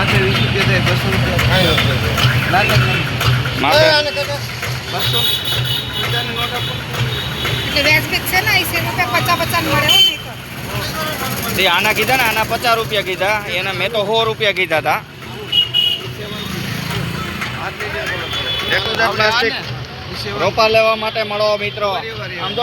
હાથે વીસ રૂપિયા થાય બસો રૂપિયા. ના ના ના બસો. રૂપિયાની નોટ આપો. એટલે વ્યાજબી છે ને એસી રૂપિયા પચાસ પચાસ મળે હો નહીં તો. તે આના કીધા ને આના પચાસ રૂપિયા કીધા. એના મેં તો સો રૂપિયા કીધા હતા રોપા લેવા માટે મળો મિત્રો. આમ તો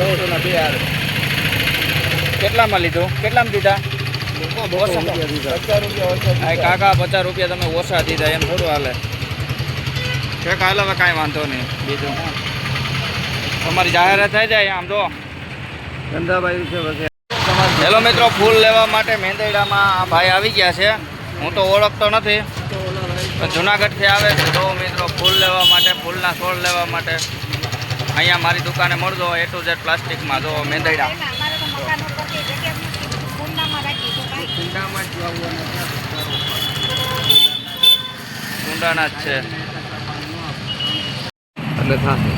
એને નો લીધું કેટલામાં લીધું? કેટલામાં દીધા? કાકા પચાસ રૂપિયા તમે ઓછા દીધા એમ થોડું હાલે. કે હાલ હવે કાંઈ વાંધો નહીં બીજું તમારી જાહેરાત થઈ જાય આમ તો. ધંધાભાઈ છે હેલો મિત્રો ફૂલ લેવા માટે મેંદરડામાં આ ભાઈ આવી ગયા છે. હું તો ઓળખતો નથી. જુનાગઢથી આવે છે. તો મિત્રો ફૂલ લેવા માટે ફૂલના છોડ લેવા માટે. અહીંયા મારી દુકાને મળજો એ ટુ ઝેડ પ્લાસ્ટિકમાં જો મેંદડા કુંડાના જ છે. એટલે થશે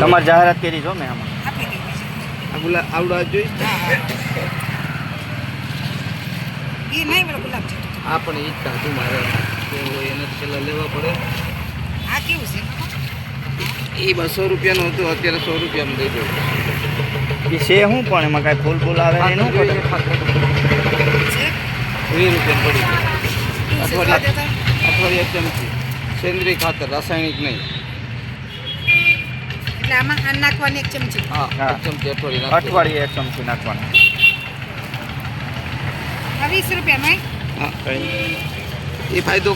તમારી જાહેરાત કરી છો મેં આમાં. આપી દેવી છે. આ ગુલાબ જોઈશ આ પણ ઈચ્છા હતું મારે. એને પેલા લેવા પડે. કેવું છે? એ બસો રૂપિયાનું હતું અત્યારે સો રૂપિયામાં દઈ દઉં. એ છે શું પણ? એમાં કાંઈ ફૂલ ફૂલ આવે એનું વીસ રૂપિયા પડી અઠવાડિયા? અઠવાડિયા ચમચી. સેન્દ્રીય ખાતર રાસાયણિક નહીં. એટલે આમાં આ નાખવાની એક ચમચી? હા હા. એક ચમચી અઠવાડિયે અઠવાડિયે એક ચમચી નાખવાની. વીસ રૂપિયામાં હા. એ ફાયદો